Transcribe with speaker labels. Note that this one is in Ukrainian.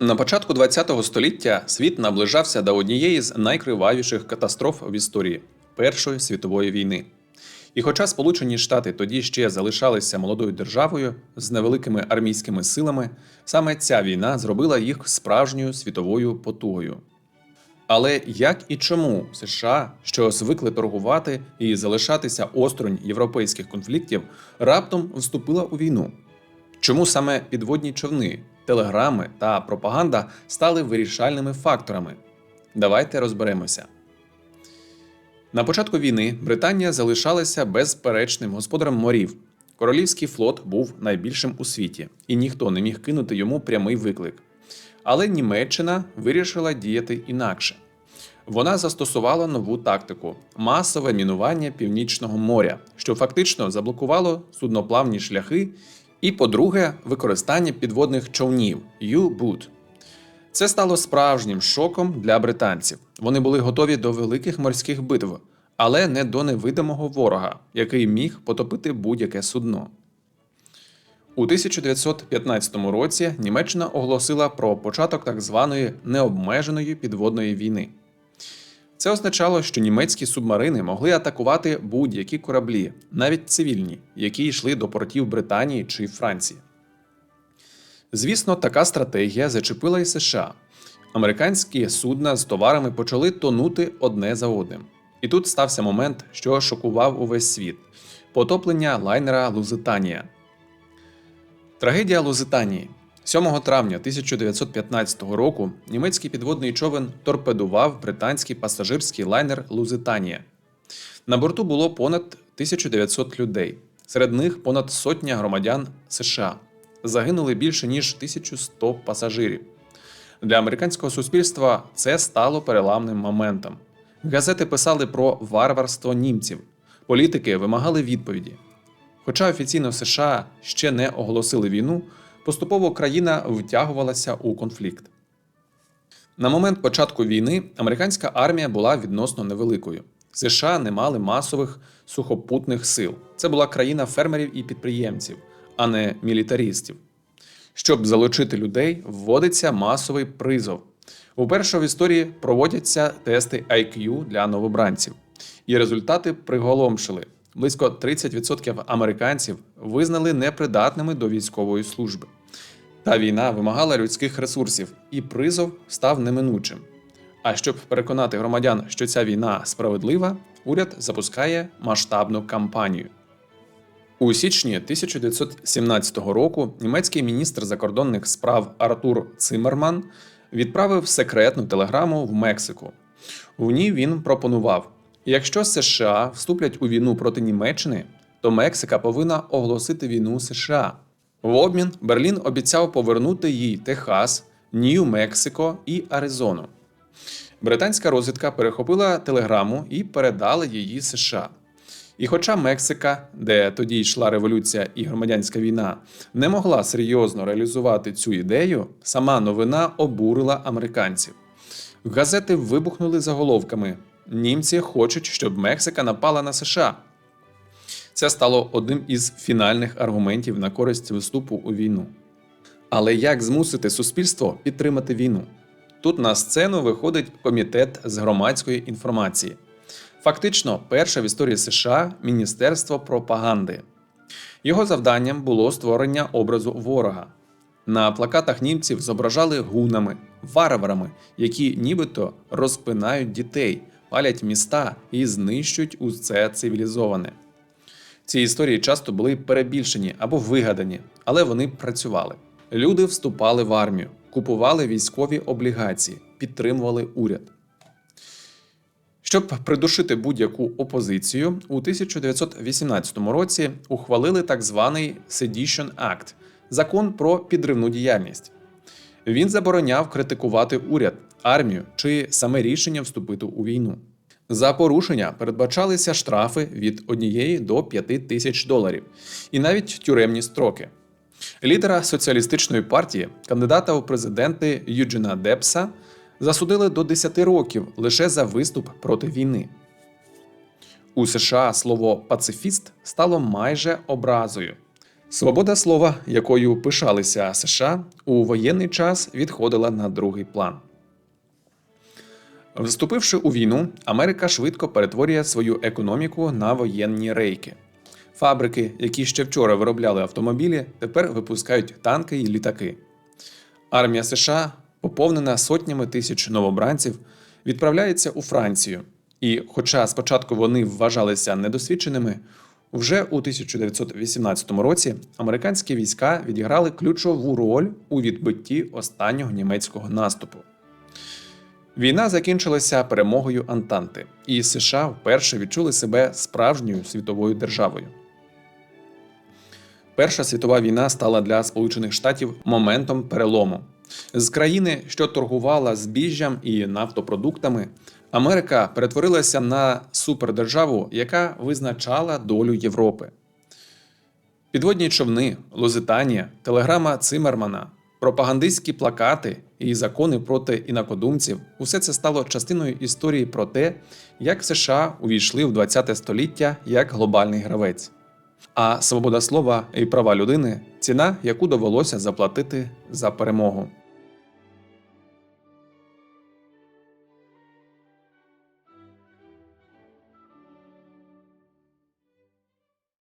Speaker 1: На початку ХХ століття світ наближався до однієї з найкривавіших катастроф в історії Першої світової війни. І хоча Сполучені Штати тоді ще залишалися молодою державою з невеликими армійськими силами, саме ця війна зробила їх справжньою світовою потугою. Але як і чому США, що звикли торгувати і залишатися осторонь європейських конфліктів, раптом вступила у війну? Чому саме підводні човни, телеграми та пропаганда стали вирішальними факторами? Давайте розберемося. На початку війни Британія залишалася безперечним господарем морів. Королівський флот був найбільшим у світі, і ніхто не міг кинути йому прямий виклик. Але Німеччина вирішила діяти інакше. Вона застосувала нову тактику масове мінування Північного моря, що фактично заблокувало судноплавні шляхи, і, по-друге, використання підводних човнів U-Boot. Це стало справжнім шоком для британців. Вони були готові до великих морських битв, але не до невидимого ворога, який міг потопити будь-яке судно. У 1915 році Німеччина оголосила про початок так званої необмеженої підводної війни. Це означало, що німецькі субмарини могли атакувати будь-які кораблі, навіть цивільні, які йшли до портів Британії чи Франції. Звісно, така стратегія зачепила і США. Американські судна з товарами почали тонути одне за одним. І тут стався момент, що шокував увесь світ потоплення лайнера Лузитанія. Трагедія Лузитанії. 7 травня 1915 року німецький підводний човен торпедував британський пасажирський лайнер Лузитанія. На борту було понад 1900 людей, серед них понад сотня громадян США. Загинули більше ніж 1100 пасажирів. Для американського суспільства це стало переламним моментом. Газети писали про варварство німців, політики вимагали відповіді. Хоча офіційно США ще не оголосили війну, поступово країна втягувалася у конфлікт. На момент початку війни американська армія була відносно невеликою. США не мали масових сухопутних сил. Це була країна фермерів і підприємців, а не мілітаристів. Щоб залучити людей, вводиться масовий призов. Уперше в історії проводяться тести IQ для новобранців, і результати приголомшили. Близько 30% американців визнали непридатними до військової служби. Та війна вимагала людських ресурсів, і призов став неминучим. А щоб переконати громадян, що ця війна справедлива, уряд запускає масштабну кампанію. У січні 1917 року німецький міністр закордонних справ Артур Циммерман відправив секретну телеграму в Мексику. У ній він пропонував: якщо США вступлять у війну проти Німеччини, то Мексика повинна оголосити війну США. В обмін Берлін обіцяв повернути їй Техас, Нью-Мексико і Аризону. Британська розвідка перехопила телеграму і передала її США. І хоча Мексика, де тоді йшла революція і громадянська війна, не могла серйозно реалізувати цю ідею, сама новина обурила американців. Газети вибухнули заголовками: Німці хочуть, щоб Мексика напала на США. Це стало одним із фінальних аргументів на користь виступу у війну. Але як змусити суспільство підтримати війну? Тут на сцену виходить комітет з громадської інформації. Фактично, перше в історії США Міністерство пропаганди. Його завданням було створення образу ворога. На плакатах німців зображали гунами, варварами, які нібито розпинають дітей, палять міста і знищують усе цивілізоване. Ці історії часто були перебільшені або вигадані, але вони працювали. Люди вступали в армію, купували військові облігації, підтримували уряд. Щоб придушити будь-яку опозицію, у 1918 році ухвалили так званий Sedition Act – закон про підривну діяльність. Він забороняв критикувати уряд, армію чи саме рішення вступити у війну. За порушення передбачалися штрафи від 1 до 5 тисяч доларів і навіть тюремні строки. Лідера соціалістичної партії, кандидата у президенти Юджина Депса, засудили до 10 років лише за виступ проти війни. У США слово пацифіст стало майже образою. Свобода слова, якою пишалися США, у воєнний час відходила на другий план. Вступивши у війну, Америка швидко перетворює свою економіку на воєнні рейки. Фабрики, які ще вчора виробляли автомобілі, тепер випускають танки і літаки. Армія США, поповнена сотнями тисяч новобранців, відправляється у Францію. І, хоча спочатку вони вважалися недосвідченими, вже у 1918 році американські війська відіграли ключову роль у відбитті останнього німецького наступу. Війна закінчилася перемогою Антанти, і США вперше відчули себе справжньою світовою державою. Перша світова війна стала для Сполучених Штатів моментом перелому. З країни, що торгувала збіжжям і нафтопродуктами, Америка перетворилася на супердержаву, яка визначала долю Європи. Підводні човни, Лузитанія, телеграма Цимермана, пропагандистські плакати і закони проти інакодумців усе це стало частиною історії про те, як США увійшли в ХХ століття як глобальний гравець. А свобода слова і права людини ціна, яку довелося заплатити за перемогу.